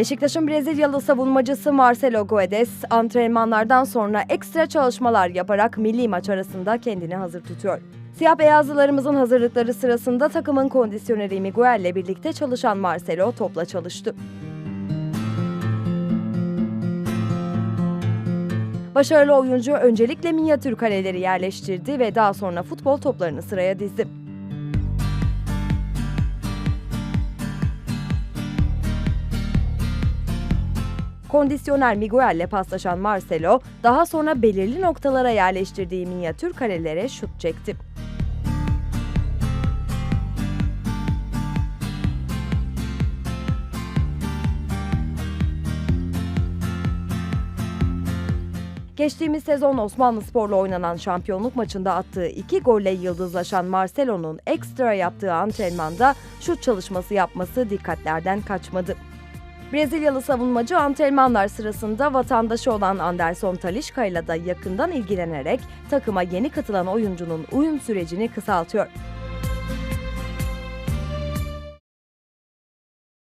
Beşiktaş'ın Brezilyalı savunmacısı Marcelo Guedes antrenmanlardan sonra ekstra çalışmalar yaparak milli maç arasında kendini hazır tutuyor. Siyah beyazlılarımızın hazırlıkları sırasında takımın kondisyoneri Miguel ile birlikte çalışan Marcelo topla çalıştı. Başarılı oyuncu öncelikle minyatür kaleleri yerleştirdi ve daha sonra futbol toplarını sıraya dizdi. Kondisyoner Miguel ile paslaşan Marcelo, daha sonra belirli noktalara yerleştirdiği minyatür kalelere şut çekti. Geçtiğimiz sezon Osmanlı Spor'la oynanan şampiyonluk maçında attığı iki golle yıldızlaşan Marcelo'nun ekstra yaptığı antrenmanda şut çalışması yapması dikkatlerden kaçmadı. Brezilyalı savunmacı antrenmanlar sırasında vatandaşı olan Anderson Talisca ile de yakından ilgilenerek takıma yeni katılan oyuncunun uyum sürecini kısaltıyor.